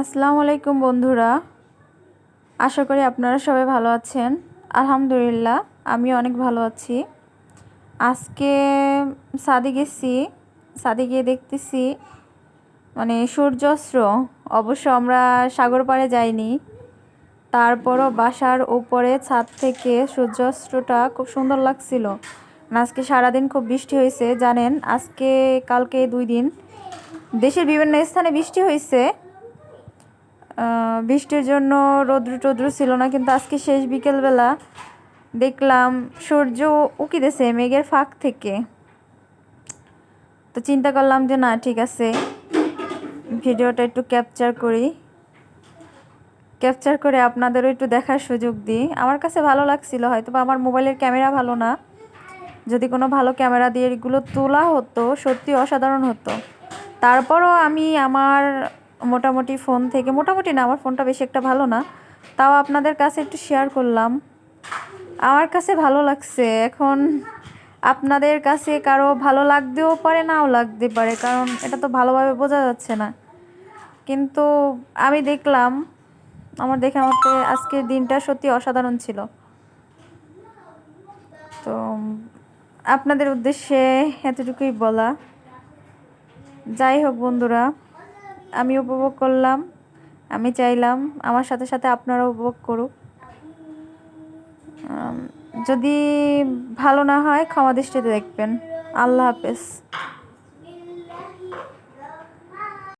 আসসালামু আলাইকুম বন্ধুরা। আশা করি আপনারা সবাই ভালো আছেন। আলহামদুলিল্লাহ, আমি অনেক ভালো আছি। আজকে সাদে গেছি সাদে গিয়ে দেখতেছি মানে সূর্যাস্ত। অবশ্য আমরা সাগর পাড়ে যাইনি। তারপরও বাসার উপরে ছাদ থেকে সূর্যাস্তটা খুব সুন্দর লাগছিল। আজকে সারাদিন খুব বৃষ্টি হয়েছে, জানেন? আজকে, কালকে দুই দিন। দেশের বিভিন্ন স্থানে বৃষ্টি হয়েছে। বৃষ্টির জন্য রৌদ্র টৌদ্র ছিল না, কিন্তু আজকে শেষ বিকেলবেলা দেখলাম সূর্য উকিতেছে মেঘের ফাঁক থেকে। তো চিন্তা করলাম যে না, ঠিক আছে, ভিডিওটা একটু ক্যাপচার করি। ক্যাপচার করে আপনাদেরও একটু দেখার সুযোগ দিই। আমার কাছে ভালো লাগছিল হয়তো বা আমার মোবাইলের ক্যামেরা ভালো না। যদি কোনো ভালো ক্যামেরা দিয়ে এগুলো তোলা হতো সত্যি অসাধারণ হতো। তারপরও আমি আমার মোটামুটি ফোন থেকে, মোটামুটি না, আমার ফোনটা বেশি একটা ভালো না। তাও আপনাদের কাছে একটু শেয়ার করলাম। আমার কাছে ভালো লাগছে, এখন আপনাদের কাছে কারও ভালো লাগতেও পারে, নাও লাগতে পারে, কারণ এটা তো ভালোভাবে বোঝা যাচ্ছে না। কিন্তু আমি দেখলাম, আমার দেখে আমাকে আজকের দিনটা সত্যি অসাধারণ ছিল। তো আপনাদের উদ্দেশ্যে এতটুকুই বলা। যাই হোক বন্ধুরা আমি উপভোগ করলাম, আমি চাইলাম, আমার সাথে সাথে আপনারা উপভোগ করুক। যদি ভালো না হয় ক্ষমা দৃষ্টিতে দেখবেন। আল্লাহ হাফেজ।